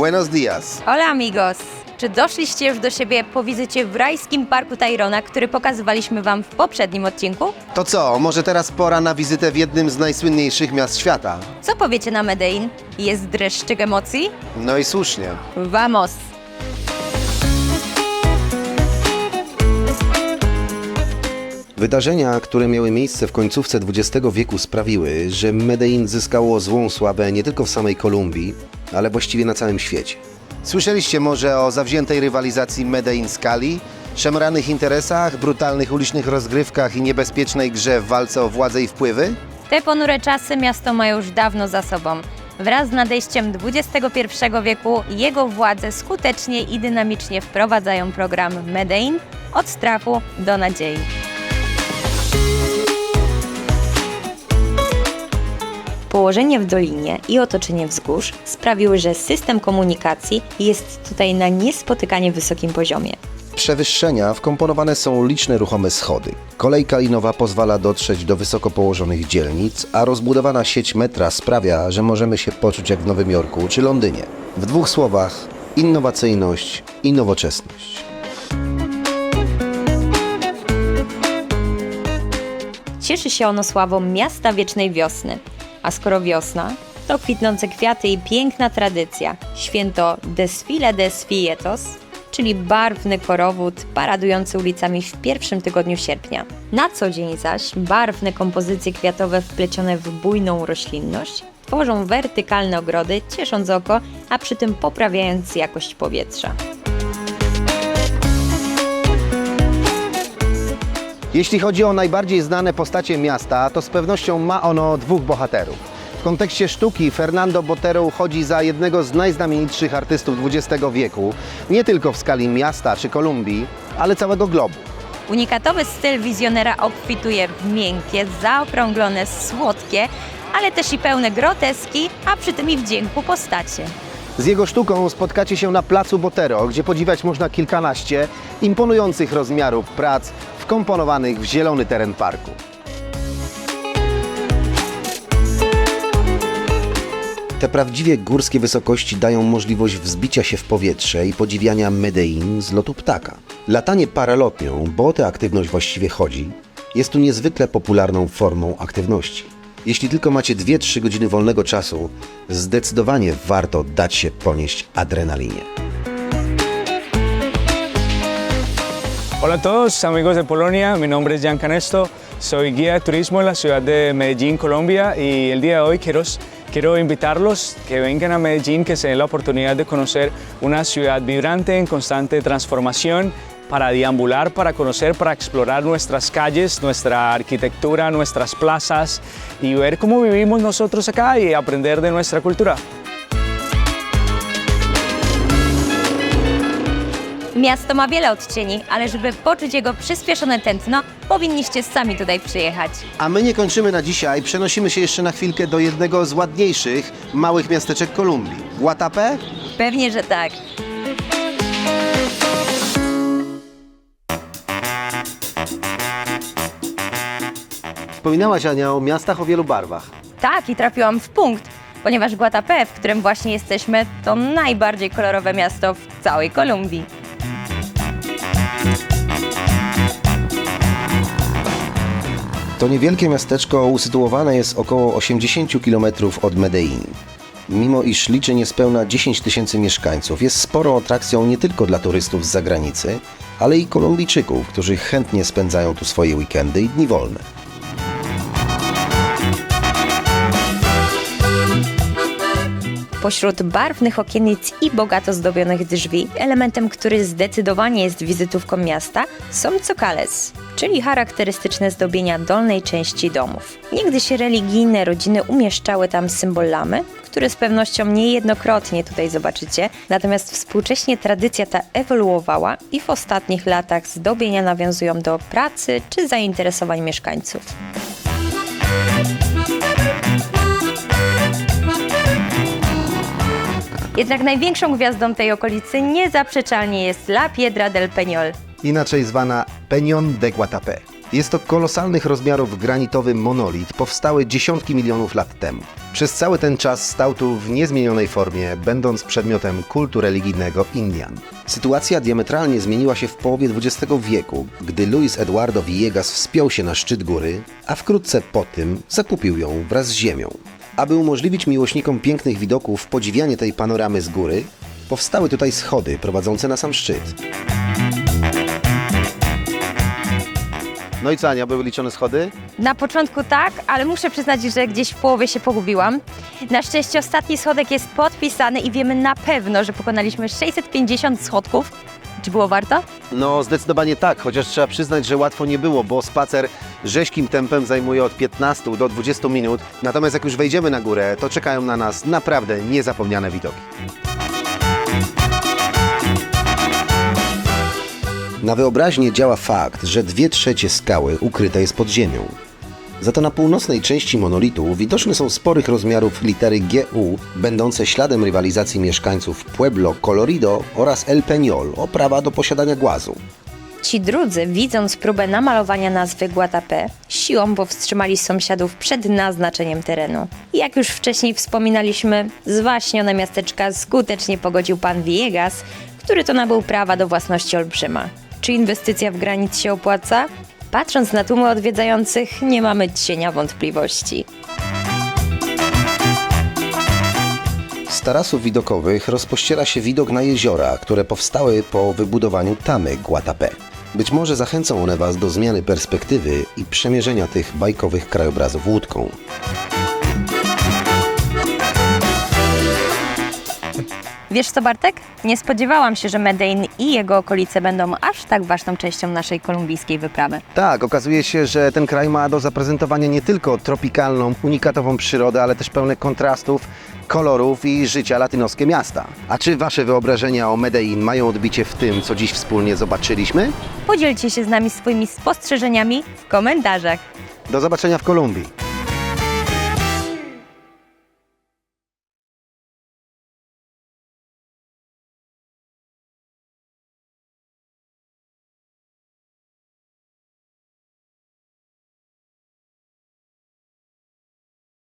Buenos dias. Hola amigos! Czy doszliście już do siebie po wizycie w rajskim parku Tyrona, który pokazywaliśmy Wam w poprzednim odcinku? To co, może teraz pora na wizytę w jednym z najsłynniejszych miast świata? Co powiecie na Medellin? Jest dreszczyk emocji? No i słusznie. Vamos! Wydarzenia, które miały miejsce w końcówce XX wieku sprawiły, że Medellin zyskało złą sławę nie tylko w samej Kolumbii, ale właściwie na całym świecie. Słyszeliście może o zawziętej rywalizacji Medellin Skali? Szemranych interesach, brutalnych ulicznych rozgrywkach i niebezpiecznej grze w walce o władzę i wpływy? Te ponure czasy miasto ma już dawno za sobą. Wraz z nadejściem XXI wieku jego władze skutecznie i dynamicznie wprowadzają program Medellin od strachu do nadziei. Położenie w dolinie i otoczenie wzgórz sprawiły, że system komunikacji jest tutaj na niespotykanie wysokim poziomie. Przewyższenia wkomponowane są liczne ruchome schody. Kolejka linowa pozwala dotrzeć do wysoko położonych dzielnic, a rozbudowana sieć metra sprawia, że możemy się poczuć jak w Nowym Jorku czy Londynie. W dwóch słowach innowacyjność i nowoczesność. Cieszy się ono sławą miasta wiecznej wiosny. A skoro wiosna, to kwitnące kwiaty i piękna tradycja. Święto Desfile des Fietos, czyli barwny korowód paradujący ulicami w pierwszym tygodniu sierpnia. Na co dzień zaś barwne kompozycje kwiatowe wplecione w bujną roślinność tworzą wertykalne ogrody, ciesząc oko, a przy tym poprawiając jakość powietrza. Jeśli chodzi o najbardziej znane postacie miasta, to z pewnością ma ono dwóch bohaterów. W kontekście sztuki Fernando Botero uchodzi za jednego z najznamienitszych artystów XX wieku, nie tylko w skali miasta czy Kolumbii, ale całego globu. Unikatowy styl wizjonera obfituje w miękkie, zaokrąglone, słodkie, ale też i pełne groteski, a przy tym i wdzięku postacie. Z jego sztuką spotkacie się na placu Botero, gdzie podziwiać można kilkanaście imponujących rozmiarów prac wkomponowanych w zielony teren parku. Te prawdziwie górskie wysokości dają możliwość wzbicia się w powietrze i podziwiania Medellin z lotu ptaka. Latanie paralotnią, bo o tę aktywność właściwie chodzi, jest tu niezwykle popularną formą aktywności. Jeśli tylko macie 2-3 godziny wolnego czasu, zdecydowanie warto dać się ponieść adrenalinie. Hola a todos, amigos de Polonia. Mi nombre es Jan Canesto. Soy guía de turismo en la ciudad de Medellín, Colombia. Y el día de hoy quiero, quiero invitarlos que vengan a Medellín, que se den la oportunidad de conocer una ciudad vibrante en constante transformación para deambular, para conocer, para explorar nuestras calles, nuestra arquitectura, nuestras plazas y ver cómo vivimos nosotros acá y aprender de nuestra cultura. Miasto ma wiele odcieni, ale żeby poczuć jego przyspieszone tętno, powinniście sami tutaj przyjechać. A my nie kończymy na dzisiaj, przenosimy się jeszcze na chwilkę do jednego z ładniejszych małych miasteczek Kolumbii. Guatapé? Pewnie, że tak. Wspominałaś Ania o miastach o wielu barwach. Tak, i trafiłam w punkt, ponieważ Guatapé, w którym właśnie jesteśmy, to najbardziej kolorowe miasto w całej Kolumbii. To niewielkie miasteczko usytuowane jest około 80 km od Medellin. Mimo iż liczy niespełna 10 tysięcy mieszkańców, jest sporą atrakcją nie tylko dla turystów z zagranicy, ale i Kolumbijczyków, którzy chętnie spędzają tu swoje weekendy i dni wolne. Pośród barwnych okiennic i bogato zdobionych drzwi, elementem, który zdecydowanie jest wizytówką miasta, są cokales, czyli charakterystyczne zdobienia dolnej części domów. Niegdyś religijne rodziny umieszczały tam symbol lamy, który z pewnością niejednokrotnie tutaj zobaczycie, natomiast współcześnie tradycja ta ewoluowała i w ostatnich latach zdobienia nawiązują do pracy czy zainteresowań mieszkańców. Jednak największą gwiazdą tej okolicy niezaprzeczalnie jest La Piedra del Peñol. Inaczej zwana Peñón de Guatapé. Jest to kolosalnych rozmiarów granitowy monolit, powstały dziesiątki milionów lat temu. Przez cały ten czas stał tu w niezmienionej formie, będąc przedmiotem kultu religijnego Indian. Sytuacja diametralnie zmieniła się w połowie XX wieku, gdy Luis Eduardo Villegas wspiął się na szczyt góry, a wkrótce po tym zakupił ją wraz z ziemią. Aby umożliwić miłośnikom pięknych widoków podziwianie tej panoramy z góry, powstały tutaj schody prowadzące na sam szczyt. No i co, Ania, były liczone schody? Na początku tak, ale muszę przyznać, że gdzieś w połowie się pogubiłam. Na szczęście ostatni schodek jest podpisany i wiemy na pewno, że pokonaliśmy 650 schodków. Czy było warto? No, zdecydowanie tak, chociaż trzeba przyznać, że łatwo nie było, bo spacer rzeźkim tempem zajmuje od 15 do 20 minut. Natomiast jak już wejdziemy na górę, to czekają na nas naprawdę niezapomniane widoki. Na wyobraźnię działa fakt, że dwie trzecie skały ukryte jest pod ziemią. Za to na północnej części monolitu widoczne są sporych rozmiarów litery GU, będące śladem rywalizacji mieszkańców Pueblo Colorido oraz El Peñol o prawa do posiadania głazu. Ci drudzy, widząc próbę namalowania nazwy Guatapé, siłą powstrzymali sąsiadów przed naznaczeniem terenu. Jak już wcześniej wspominaliśmy, zwaśnione miasteczka skutecznie pogodził pan Villegas, który to nabył prawa do własności olbrzyma. Czy inwestycja w granit się opłaca? Patrząc na tłumy odwiedzających, nie mamy cienia wątpliwości. Tarasów widokowych rozpościera się widok na jeziora, które powstały po wybudowaniu tamy Guatapé. Być może zachęcą one Was do zmiany perspektywy i przemierzenia tych bajkowych krajobrazów łódką. Wiesz co, Bartek? Nie spodziewałam się, że Medellin i jego okolice będą aż tak ważną częścią naszej kolumbijskiej wyprawy. Tak, okazuje się, że ten kraj ma do zaprezentowania nie tylko tropikalną, unikatową przyrodę, ale też pełne kontrastów, kolorów i życia latynoskie miasta. A czy Wasze wyobrażenia o Medellin mają odbicie w tym, co dziś wspólnie zobaczyliśmy? Podzielcie się z nami swoimi spostrzeżeniami w komentarzach. Do zobaczenia w Kolumbii.